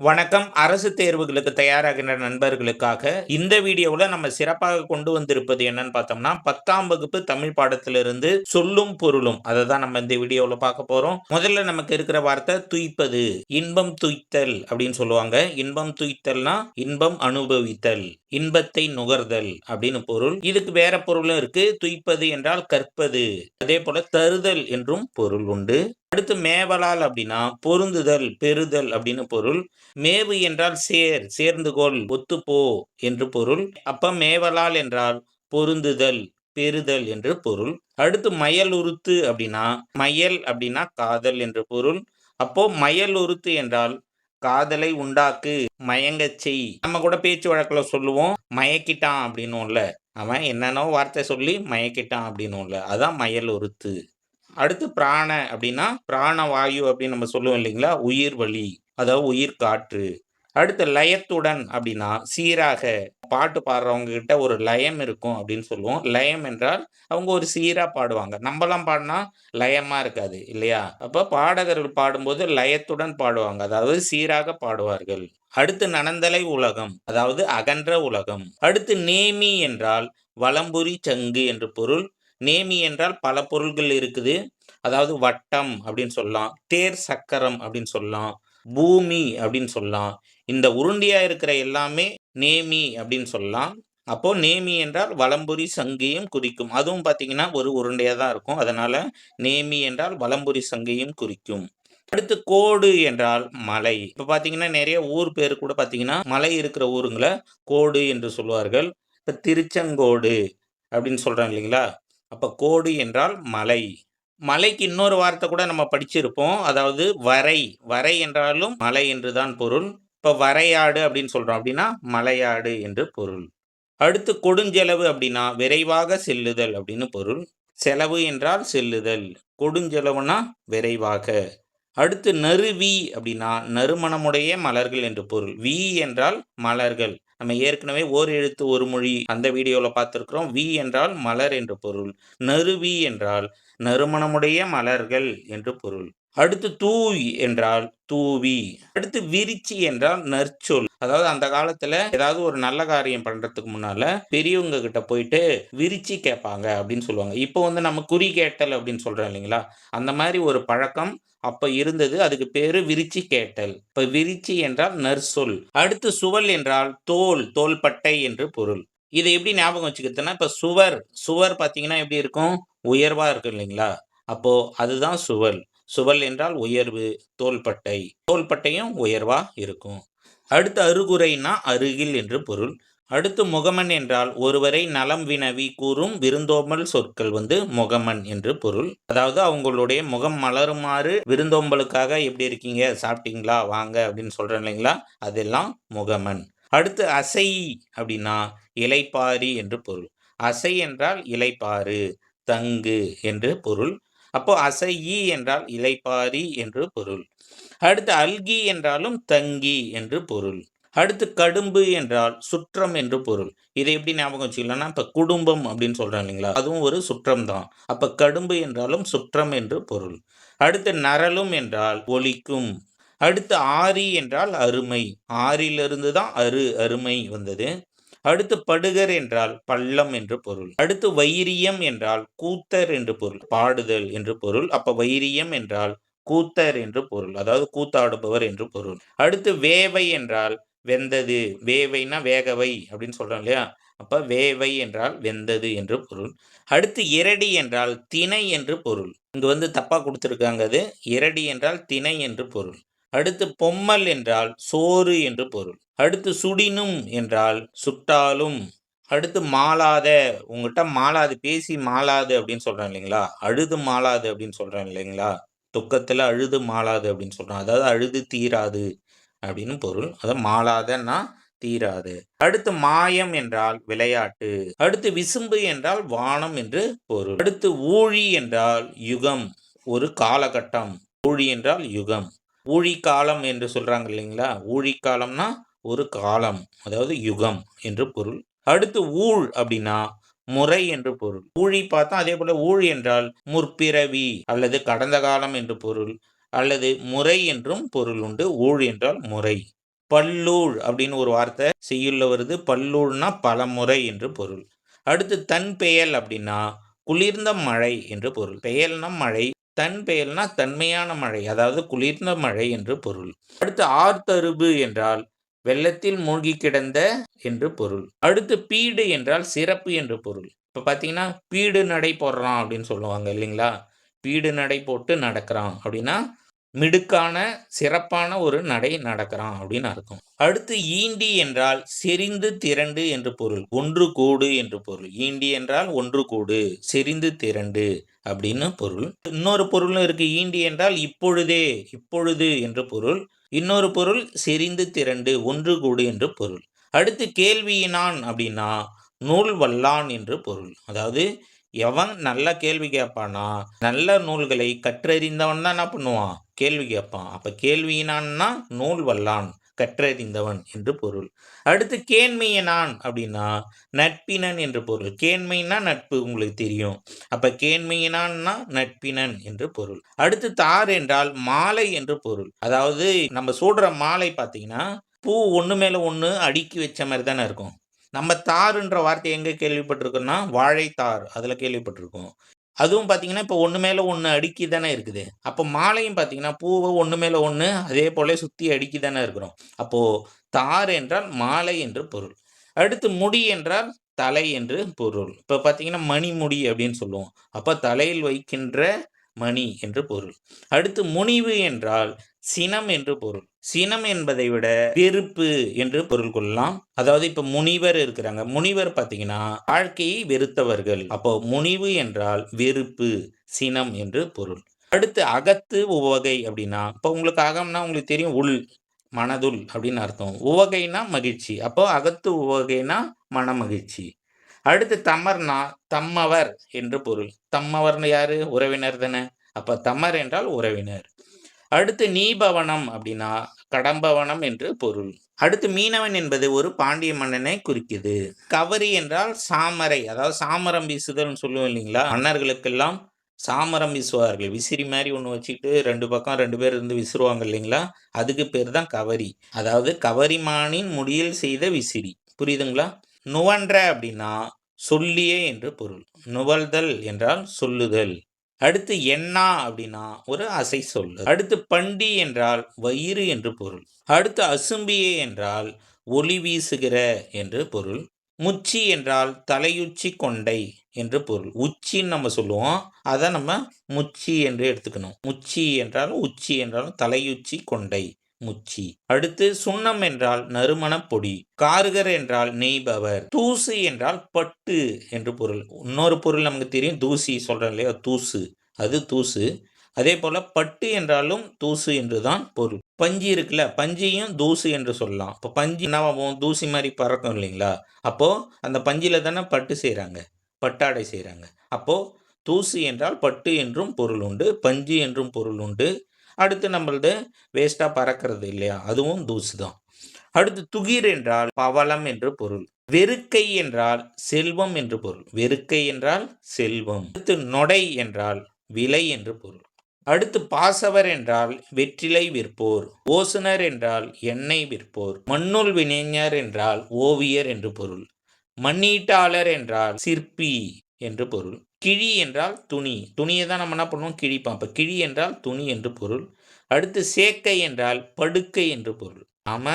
வணக்கம். அரசு தேர்வுகளுக்கு தயாராகின்ற நண்பர்களுக்காக இந்த வீடியோவில் நம்ம சிறப்பாக கொண்டு வந்திருப்பது என்னன்னு பார்த்தோம்னா பத்தாம் வகுப்பு தமிழ் பாடத்திலிருந்து சொல்லும் பொருளும். அதை தான் நம்ம இந்த வீடியோவில் பார்க்க போகிறோம் முதல்ல நமக்கு இருக்கிற வார்த்தை துய்ப்பது. இன்பம் துய்த்தல் அப்படின்னு சொல்லுவாங்க. இன்பம் துய்த்தல்னா இன்பம் அனுபவித்தல் இன்பத்தை நுகர்தல் அப்படின்னு பொருள். இதுக்கு வேற பொருளும் இருக்கு. துய்ப்பது என்றால் கற்பது. அதே போல தருதல் என்றும் பொருள் உண்டு. அடுத்து மேவலால் அப்படின்னா பொருந்துதல் பெறுதல் அப்படின்னு பொருள். மேவு என்றால் சேர் சேர்ந்து கொள் ஒத்துப்போ என்று பொருள். அப்ப மேவலால் என்றால் பொருந்துதல் பெறுதல் என்று பொருள். அடுத்து மயல் உருத்து அப்படின்னா மயல் அப்படின்னா காதல் என்று பொருள். அப்போ மயல் உருத்து என்றால் காதலை உண்டாக்கு மயங்க செய். நம்ம கூட பேச்சு வழக்கில் சொல்லுவோம் மயக்கிட்டான் அப்படின்னும்ல. அவன் என்னென்னோ வார்த்தை சொல்லி மயக்கிட்டான் அப்படின்னும்ல. அதான் மயல் உருத்து அடுத்து பிராண அப்படின்னா பிராணவாயு அப்படின்னு நம்ம சொல்லுவோம் இல்லைங்களா? உயிர் வழி அதாவது உயிர் காற்று. அடுத்து லயத்துடன் அப்படின்னா சீராக பாட்டு பாடுறவங்க கிட்ட ஒரு லயம் இருக்கும் அப்படின்னு சொல்லுவோம். லயம் என்றால் அவங்க ஒரு சீராக பாடுவாங்க. நம்மலாம் பாடினா லயமாக இருக்காது இல்லையா? அப்போ பாடகர்கள் பாடும்போது லயத்துடன் பாடுவாங்க. அதாவது சீராக பாடுவார்கள். அடுத்து நனந்தலை உலகம் அதாவது அகன்ற உலகம். அடுத்து நேமி என்றால் வலம்புரி சங்கு என்று பொருள். நேமி என்றால் பல பொருள்கள் இருக்குது. அதாவது வட்டம் அப்படின்னு சொல்லலாம் தேர் சக்கரம் அப்படின்னு சொல்லலாம் பூமி அப்படின்னு சொல்லலாம். இந்த உருண்டியா இருக்கிற எல்லாமே நேமி அப்படின்னு சொல்லலாம். அப்போ நேமி என்றால் வலம்புரி சங்கையும் குறிக்கும். அதுவும் பார்த்தீங்கன்னா ஒரு உருண்டையாக தான் இருக்கும். அதனால நேமி என்றால் வலம்புரி சங்கையும் குறிக்கும். அடுத்து கோடு என்றால் மலை. இப்போ பார்த்தீங்கன்னா நிறைய ஊர் பேர் கூட பார்த்தீங்கன்னா மலை இருக்கிற ஊருங்களை கோடு என்று சொல்வார்கள் இப்போ திருச்செங்கோடு அப்படின்னு சொல்கிறாங்க இல்லைங்களா? அப்போ கோடு என்றால் மலை. மலைக்கு இன்னொரு வார்த்தை கூட நம்ம படிச்சிருப்போம். அதாவது வரை. வரை என்றாலும் மலை என்று தான் பொருள். இப்போ வரையாடு அப்படின்னு சொல்கிறோம் அப்படின்னா மலையாடு என்று பொருள். அடுத்து கொடுஞ்செலவு அப்படின்னா விரைவாக செல்லுதல் அப்படின்னு பொருள். செலவு என்றால் செல்லுதல். கொடுஞ்செலவுனா விரைவாக. அடுத்து நறுவி அப்படின்னா நறுமணமுடைய மலர்கள் என்று பொருள். வி என்றால் மலர்கள். நம்ம ஏற்கனவே ஓர் எழுத்து ஒரு மொழி அந்த வீடியோவில் பார்த்துருக்குறோம். வி என்றால் மலர் என்று பொருள். நறுவி என்றால் நறுமணமுடைய மலர்கள் என்று பொருள். அடுத்து தூய் என்றால் தூவி அடுத்து விரிச்சி என்றால் நற்சொல். அதாவது அந்த காலத்துல ஏதாவது ஒரு நல்ல காரியம் பண்றதுக்கு முன்னால பெரியவங்க கிட்ட போயிட்டு விரிச்சி கேட்பாங்க அப்படின்னு சொல்லுவாங்க. இப்போ வந்து நம்ம குறி கேட்டல் அப்படின்னு சொல்றோம் இல்லைங்களா? அந்த மாதிரி ஒரு பழக்கம் அப்ப இருந்தது. அதுக்கு பேரு விரிச்சி கேட்டல். இப்ப விரிச்சி என்றால் நற்சொல். அடுத்து சுவல் என்றால் தோல் தோள்பட்டை என்று பொருள். இதை எப்படி ஞாபகம் வச்சுக்கிறதுனா இப்ப சுவர் சுவர் பாத்தீங்கன்னா எப்படி இருக்கும்? உயர்வா இருக்கும் இல்லைங்களா? அப்போ அதுதான் சுவல். சுவல் என்றால் உயர்வு தோள்பட்டை. தோள்பட்டையும் உயர்வா இருக்கும். அடுத்து அருகுறைனா அருகில் என்று பொருள். அடுத்து முகமன் என்றால் ஒருவரை நலம் வினவி கூறும் விருந்தோம்பல் சொற்கள் வந்து முகமன் என்று பொருள். அதாவது அவங்களுடைய முகம் மலருமாறு விருந்தோம்பலுக்காக எப்படி இருக்கீங்க சாப்பிட்டீங்களா வாங்க அப்படின்னு சொல்கிறேன் இல்லைங்களா? அதெல்லாம் முகமன். அடுத்து அசை அப்படின்னா இலைப்பாரி என்று பொருள். அசை என்றால் இலைப்பாறு தங்கு என்று பொருள். அப்போ அசையி என்றால் இலைப்பாரி என்று பொருள். அடுத்து அல்கி என்றாலும் தங்கி என்று பொருள். அடுத்து கடும்பு என்றால் சுற்றம் என்று பொருள். இதை எப்படி ஞாபகம் வச்சுக்கலாம்னா இப்போ குடும்பம் அப்படின்னு சொல்கிறோம் இல்லைங்களா? அதுவும் ஒரு சுற்றம் தான். அப்போ கடும்பு என்றாலும் சுற்றம் என்று பொருள். அடுத்து நரலும் என்றால் ஒலிக்கும். அடுத்து ஆரி என்றால் அருமை. ஆறிலிருந்து தான் அரு அருமை வந்தது. அடுத்து படுகர் என்றால் பள்ளம் என்று பொருள். அடுத்து வைரியம் என்றால் கூத்தர் என்று பொருள். பாடுதல் என்று பொருள். அப்ப வைரியம் என்றால் கூத்தர் என்று பொருள். அதாவது கூத்தாடுபவர் என்று பொருள். அடுத்து வேவை என்றால் வெந்தது. வேவைனா வேகவை அப்படின்னு சொல்றோம் இல்லையா? அப்ப வேவை என்றால் வெந்தது என்று பொருள். அடுத்து இரடி என்றால் திணை என்று பொருள். இங்கு வந்து தப்பா கொடுத்துருக்காங்க அது. இரடி என்றால் திணை என்று பொருள். அடுத்து பொம்மல் என்றால் சோறு என்று பொருள். அடுத்து சுடினும் என்றால் சுட்டாலும். அடுத்து மாளாத உங்ககிட்ட மாளாது பேசி மாளாது அப்படின்னு சொல்றேன் இல்லைங்களா? அழுது மாளாது அப்படின்னு சொல்றேன் இல்லைங்களா? துக்கத்துல அழுது மாளாது அப்படின்னு சொல்றேன் அதாவது அழுது தீராது அப்படின்னு பொருள். அதாவது மாளாதன்னா தீராது. அடுத்து மாயம் என்றால் விளையாட்டு. அடுத்து விசும்பு என்றால் வானம் என்று பொருள். அடுத்து ஊழி என்றால் யுகம். ஒரு காலகட்டம். ஊழி என்றால் யுகம். ஊழிக்காலம் என்று சொல்கிறாங்க இல்லைங்களா? ஊழிக்காலம்னா ஒரு காலம் அதாவது யுகம் என்று பொருள். அடுத்து ஊழ் அப்படின்னா முறை என்று பொருள். ஊழி பார்த்தா அதே போல ஊழ் என்றால் முற்பிறவி அல்லது கடந்த காலம் என்று பொருள் அல்லது முறை என்றும் பொருள் உண்டு. ஊழ் என்றால் முறை. பல்லூழ் அப்படின்னு ஒரு வார்த்தை செய்யுள்ள வருது. பல்லூழ்னா பலமுறை என்று பொருள். அடுத்து தன் பெயல் அப்படின்னா குளிர்ந்த மழை என்று பொருள். பெயல்னா மழை தன் பெயல்னா தன்மையான மழை அதாவது குளிர்ந்த மழை என்று பொருள். அடுத்து ஆர்த்தருபு என்றால் வெள்ளத்தில் மூழ்கி கிடந்த என்று பொருள். அடுத்து பீடு என்றால் சிறப்பு என்று பொருள். இப்போ பார்த்தீங்கன்னா பீடு நடை போடுறான் அப்படின்னு சொல்லுவாங்க இல்லைங்களா? பீடு நடை போட்டு நடக்கிறான் அப்படின்னா மிடுக்கான சிறப்பான ஒரு நடை நடக்கிறான் அப்படின்னு அர்த்தம். அடுத்து ஈண்டி என்றால் செறிந்து திரண்டு என்று பொருள். ஒன்று கூடு என்று பொருள். ஈண்டி என்றால் ஒன்று கூடு செறிந்து திரண்டு. அப்படின்னு பொருள். இன்னொரு பொருளும் இருக்கு. ஈண்டி என்றால் இப்பொழுதே இப்பொழுது என்று பொருள். இன்னொரு பொருள் செறிந்து திரண்டு ஒன்று கூடு என்று பொருள். அடுத்து கேள்வியினான் அப்படின்னா நூல் வல்லான் என்று பொருள். அதாவது எவன் நல்ல கேள்வி கேட்பானா நல்ல நூல்களை கற்றறிந்தவன் தான் என்ன பண்ணுவான்? கேள்வி கேட்பான். அப்போ கேள்வியினான்னா நூல் வல்லான். கற்றறிந்தவன் என்று பொருள். அடுத்து கேண்மையனான் அப்படின்னா நட்பினன் என்று பொருள். கேண்மைனா நட்பு உங்களுக்கு தெரியும். அப்ப கேண்மையினான்னா நட்பினன் என்று பொருள். அடுத்து தார் என்றால் மாலை என்று பொருள். அதாவது நம்ம சூடுற மாலை பார்த்தீங்கன்னா பூ ஒன்று மேலே ஒன்று அடுக்கி வச்ச மாதிரி தானே இருக்கும். நம்ம தாருன்ற வார்த்தை எங்கே கேள்விப்பட்டிருக்கோம்னா வாழைத்தார். அதில் கேள்விப்பட்டிருக்கோம். அதுவும் பார்த்தீங்கன்னா இப்போ ஒன்று மேலே ஒன்று அடுக்கி தானே இருக்குது. அப்போ மாலையும் பார்த்தீங்கன்னா பூவை ஒன்று மேலே ஒன்று அதே போல சுற்றி அடுக்கி தானே இருக்கிறோம். அப்போது தார் என்றால் மாலை என்று பொருள். அடுத்து முடி என்றால் தலை என்று பொருள். இப்போ பார்த்தீங்கன்னா மணிமுடி அப்படின்னு சொல்லுவோம். அப்போ தலையில் வைக்கின்ற மணி என்று பொருள். அடுத்து முனிவு என்றால் சினம் என்று பொருள். சினம் என்பதை விட வெறுப்பு என்று பொருள் கொள்ளலாம். அதாவது இப்ப முனிவர் இருக்கிறாங்க. முனிவர் பார்த்தீங்கன்னா வாழ்க்கையை வெறுத்தவர்கள். அப்போ முனிவு என்றால் வெறுப்பு சினம் என்று பொருள். அடுத்து அகத்து உவகை அப்படின்னா இப்போ உங்களுக்கு அகம்னா உங்களுக்கு தெரியும் உள் மனதுள் அப்படின்னு அர்த்தம். உவகைனா மகிழ்ச்சி. அப்போ அகத்து உவகைனா மன மகிழ்ச்சி அடுத்து தமர்னா தம்மவர் என்று பொருள். தம்மவர்னு யாரு? உறவினர் தானே. அப்ப தமர் என்றால் உறவினர். அடுத்து நீபவனம் அப்படின்னா கடம்பவனம் என்று பொருள். அடுத்து மீனவன் என்பது ஒரு பாண்டிய மன்னனை குறிக்குது. கவரி என்றால் சாமரை அதாவது சாமரம் வீசுதல்னு சொல்லுவோம் இல்லைங்களா? மன்னர்களுக்கெல்லாம் சாமரம் வீசுவார்கள். விசிறி மாதிரி ஒன்று வச்சுக்கிட்டு ரெண்டு பக்கம் ரெண்டு பேர் இருந்து விசிறுவாங்க இல்லைங்களா? அதுக்கு பேர் தான் கவரி. அதாவது கவரிமானின் முடியில் செய்த விசிறி. புரியுதுங்களா? நுவன்ற அப்படின்னா சொல்லியே என்று பொருள். நுவல்தல் என்றால் சொல்லுதல். அடுத்து எண்ணா அப்படின்னா ஒரு அசை சொல். அடுத்து பண்டி என்றால் வயிறு என்று பொருள். அடுத்து அசும்பியே என்றால் ஒளி வீசுகிற என்று பொருள். முச்சி என்றால் தலையுச்சி கொண்டை என்று பொருள். உச்சின்னு நம்ம சொல்லுவோம். அதை நம்ம முச்சி என்று எடுத்துக்கணும். முச்சி என்றாலும் உச்சி என்றாலும் தலையுச்சி கொண்டை. முச்சி. அடுத்து சுண்ணம் என்றால் நறுமணப் பொடி காருகர் என்றால் நெய்பவர் தூசு என்றால் பட்டு என்று பொருள். இன்னொரு பொருள் நமக்கு தெரியும் தூசி சொல்றேன் இல்லையா தூசு. அது தூசு. அதே போல பட்டு என்றாலும் தூசு என்று தான் பொருள். பஞ்சு இருக்குல்ல பஞ்சையும் தூசு என்று சொல்லலாம். இப்போ பஞ்சு என்னவாகும்? தூசி மாதிரி பறக்கும் இல்லைங்களா? அப்போ அந்த பஞ்சில தானே பட்டு செய்கிறாங்க பட்டாடை செய்கிறாங்க அப்போ தூசு என்றால் பட்டு என்றும் பொருள் உண்டு பஞ்சு என்றும் பொருள் உண்டு. அடுத்து நம்மளது வேஸ்ட்டாக பறக்கிறது இல்லையா? அதுவும் தூசு தான். அடுத்து துகிர் என்றால் பவளம் என்று பொருள். வெறுக்கை என்றால் செல்வம் என்று பொருள். வெறுக்கை என்றால் செல்வம். அடுத்து நொடை என்றால் விலை என்று பொருள். அடுத்து பாசவர் என்றால் வெற்றிலை விற்போர். ஓசுனர் என்றால் எண்ணெய் விற்போர். மண்ணுள் வினைஞர் என்றால் ஓவியர் என்று பொருள். மண்ணீட்டாளர் என்றால் சிற்பி என்று பொருள். கிழி என்றால் துணி. துணியை தான் நம்ம என்ன பண்ணுவோம்? கிழிப்போம் அப்போ கிழி என்றால் துணி என்று பொருள். அடுத்து சேக்கை என்றால் படுக்கை என்று பொருள். நாம்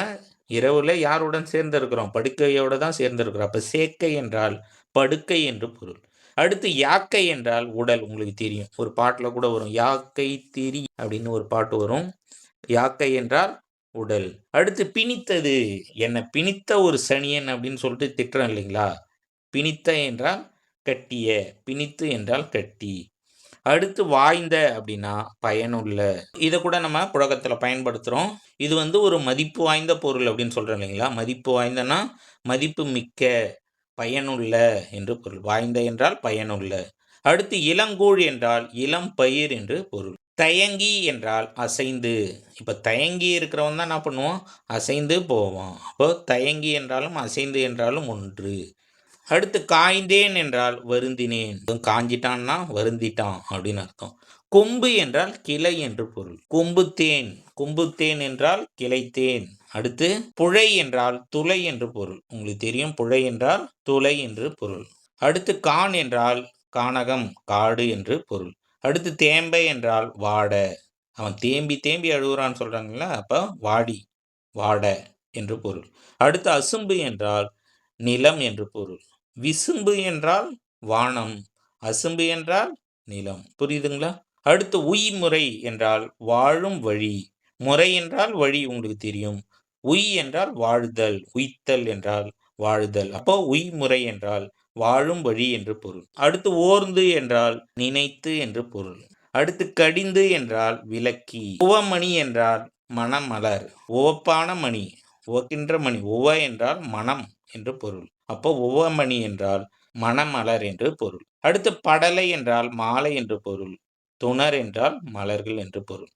இரவில் யாருடன் சேர்ந்திருக்கிறோம்? படுக்கையோடு தான் சேர்ந்திருக்கிறோம். அப்போ சேக்கை என்றால் படுக்கை என்று பொருள். அடுத்து யாக்கை என்றால் உடல். உங்களுக்கு தெரியும். ஒரு பாட்டில் கூட வரும். யாக்கை திரி அப்படின்னு ஒரு பாட்டு வரும். யாக்கை என்றால் உடல். அடுத்து பிணித்தது. என்னை? பிணித்த ஒரு சனியன் அப்படின்னு சொல்லிட்டு திட்டுறோம் இல்லைங்களா? பிணித்த என்றால் கட்டிய பிணித்து என்றால் கட்டி. அடுத்து வாய்ந்த அப்படின்னா பயனுள்ள. இதை கூட நம்ம புழக்கத்தில் பயன்படுத்துகிறோம் இது வந்து ஒரு மதிப்பு வாய்ந்த பொருள் அப்படின்னு சொல்கிறோம் இல்லைங்களா? மதிப்பு வாய்ந்தனா மதிப்பு மிக்க பயனுள்ள என்று பொருள். வாய்ந்த என்றால் பயனுள்ள. அடுத்து இளங்கூழ் என்றால் இளம் பயிர் என்று பொருள். தயங்கி என்றால் அசைந்து. இப்போ தயங்கி இருக்கிறவன் தான் என்ன பண்ணுவோம் அசைந்து போவான். அப்போ தயங்கி என்றாலும் அசைந்து என்றாலும் ஒன்று. அடுத்து காய்ந்தேன் என்றால் வருந்தினேன் காஞ்சிட்டான்னா வருந்திட்டான் அப்படின்னு அர்த்தம். கொம்பு என்றால் கிளை என்று பொருள். கொம்பு தேன் கொம்பு தேன் என்றால் கிளைத்தேன் அடுத்து புழை என்றால் துளை என்று பொருள். உங்களுக்கு தெரியும் புழை என்றால் துளை என்று பொருள். அடுத்து கான் என்றால் கானகம் காடு என்று பொருள். அடுத்து தேம்பை என்றால் வாட அவன் தேம்பி தேம்பி அழுகுறான்னு சொல்கிறாங்களா அப்போ வாடி வாட என்று பொருள். அடுத்து அசும்பு என்றால் நிலம் என்று பொருள். விசும்பு என்றால் வானம் அசும்பு என்றால் நிலம். புரியுதுங்களா? அடுத்து உய்முறை என்றால் வாழும் வழி. முறை என்றால் வழி உங்களுக்கு தெரியும். உய் என்றால் வாழ்தல் உய்த்தல் என்றால் வாழுதல். அப்போ உய்முறை என்றால் வாழும் வழி என்று பொருள். அடுத்து ஓர்ந்து என்றால் நினைத்து என்று பொருள். அடுத்து கடிந்து என்றால் விளக்கி. உவமணி என்றால் மணமலர் உவப்பான மணி உவக்கின்ற மணி. உவ என்றால் மனம் என்று பொருள். அப்போ உவமணி என்றால் மணமலர் என்று பொருள். அடுத்து படலை என்றால் மாலை என்று பொருள். துணர் என்றால் மலர்கள் என்று பொருள்.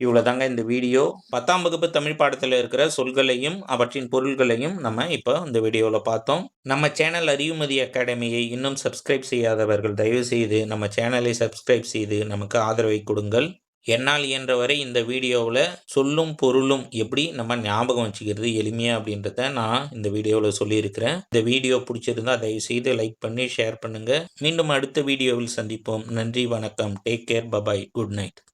இவ்வளோதாங்க இந்த வீடியோ. பத்தாம் வகுப்பு தமிழ் பாடத்தில் இருக்கிற சொல்களையும் அவற்றின் பொருள்களையும் நம்ம இப்போ இந்த வீடியோவில் பார்த்தோம். நம்ம சேனல் அறிவுமதி அகாடமியை இன்னும் சப்ஸ்கிரைப் செய்யாதவர்கள் தயவு செய்து நம்ம சேனலை சப்ஸ்கிரைப் செய்து நமக்கு ஆதரவை கொடுங்கள். என்னால் இயன்றவரை இந்த வீடியோவில் சொல்லும் பொருளும் எப்படி நம்ம ஞாபகம் வச்சுக்கிறது எளிமையாக அப்படின்றத நான் இந்த வீடியோவில் சொல்லியிருக்கிறேன். இந்த வீடியோ பிடிச்சிருந்தா தயவுசெய்து லைக் பண்ணி ஷேர் பண்ணுங்கள் மீண்டும் அடுத்த வீடியோவில் சந்திப்போம். நன்றி வணக்கம். Take care. Bye bye. Good night.